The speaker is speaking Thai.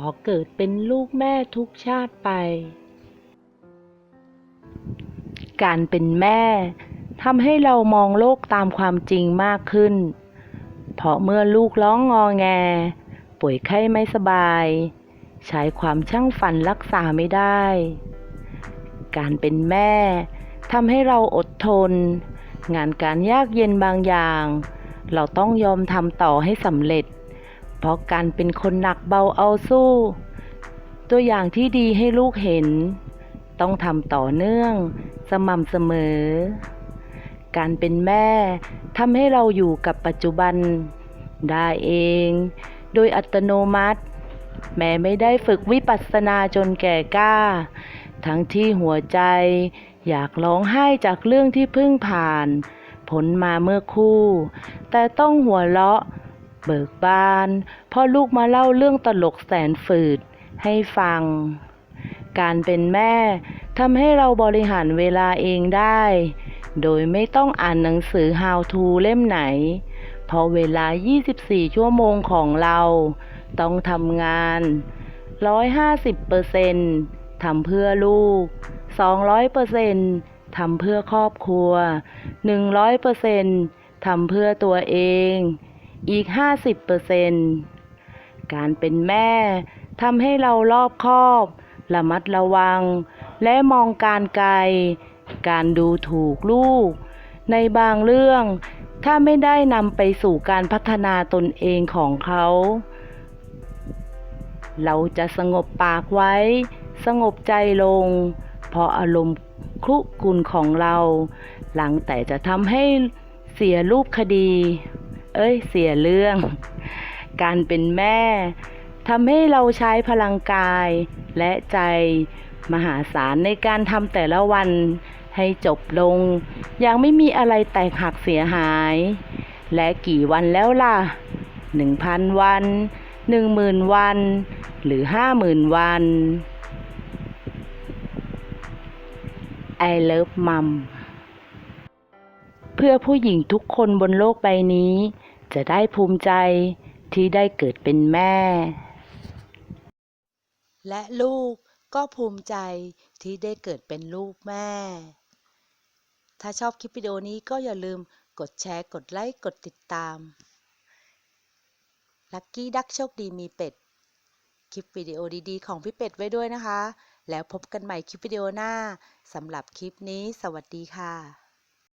อเกิดเป็นลูกแม่ทุกชาติไป การเป็นแม่ทำให้เรามองโลกตามความจริงมากขึ้น เพราะเมื่อลูกร้องงอแง ป่วยไข้ไม่สบาย ใช้ความช่างฝันรักษาไม่ได้ การเป็นแม่ทำให้เราอดทน งานการยากเย็นบางอย่าง เราต้องยอมทำต่อให้สำเร็จ เพราะการเป็นคนหนักเบาเอาสู้ ตัวอย่างที่ดีให้ลูกเห็น ต้องทำต่อเนื่อง สม่ำเสมอ การเป็นแม่ทำให้เราอยู่กับปัจจุบันได้เอง โดยอัตโนมัติ แม้ไม่ได้ฝึกวิปัสสนาจนแก่กล้า ทั้งที่หัวใจ อยากร้องไห้จากเรื่องที่เพิ่งผ่าน ผลมาเมื่อคู่ แต่ต้องหัวเราะ เบิกบานพราะลูกมาเล่าเรื่องตลกแสนฝืดให้ฟัง การเป็นแม่ทำให้เราบริหารเวลาเองได้ โดยไม่ต้องอ่านหนังสือ How to เล่มไหน เพราะเวลา 24 ชั่วโมงของเรา ต้องทำงาน 150%ทำเพื่อลูก 200%ทำเพื่อครอบครัว 100%ทำเพื่อตัวเอง อีก 50%การเป็นแม่ทำให้เรารอบคอบระมัดระวัง และมองการไกล การดูถูกลูก ในบางเรื่อง ถ้าไม่ได้นำไปสู่การพัฒนาตนเองของเขา เราจะสงบปากไว้ สงบใจลง เพราะอารมณ์ครุกุลของเรา หลังแต่จะทำให้เสียรูปคดี เอ้ยเสียเรื่อง การเป็นแม่ทำให้เราใช้พลังกายและใจมหาศาลในการทำแต่ละวันให้จบลง ยังไม่มีอะไรแตกหักเสียหาย และกี่วันแล้วล่ะหนึ่งพันวันหนึ่งหมื่นวัน หรือห้าหมื่นวัน I love mom เพื่อผู้หญิงทุกคนบนโลกใบนี้ จะได้ภูมิใจที่ได้เกิดเป็นแม่ และลูกก็ภูมิใจที่ได้เกิดเป็นลูกแม่ ถ้าชอบคลิปวิดีโอนี้ก็อย่าลืมกดแชร์ กดไลค์ กดติดตาม ลัคกี้ดักโชคดีมีเป็ด คลิปวิดีโอดีๆ ของพี่เป็ดไว้ด้วยนะคะ แล้วพบกันใหม่คลิปวิดีโอหน้าสำหรับคลิปนี้ สวัสดีค่ะ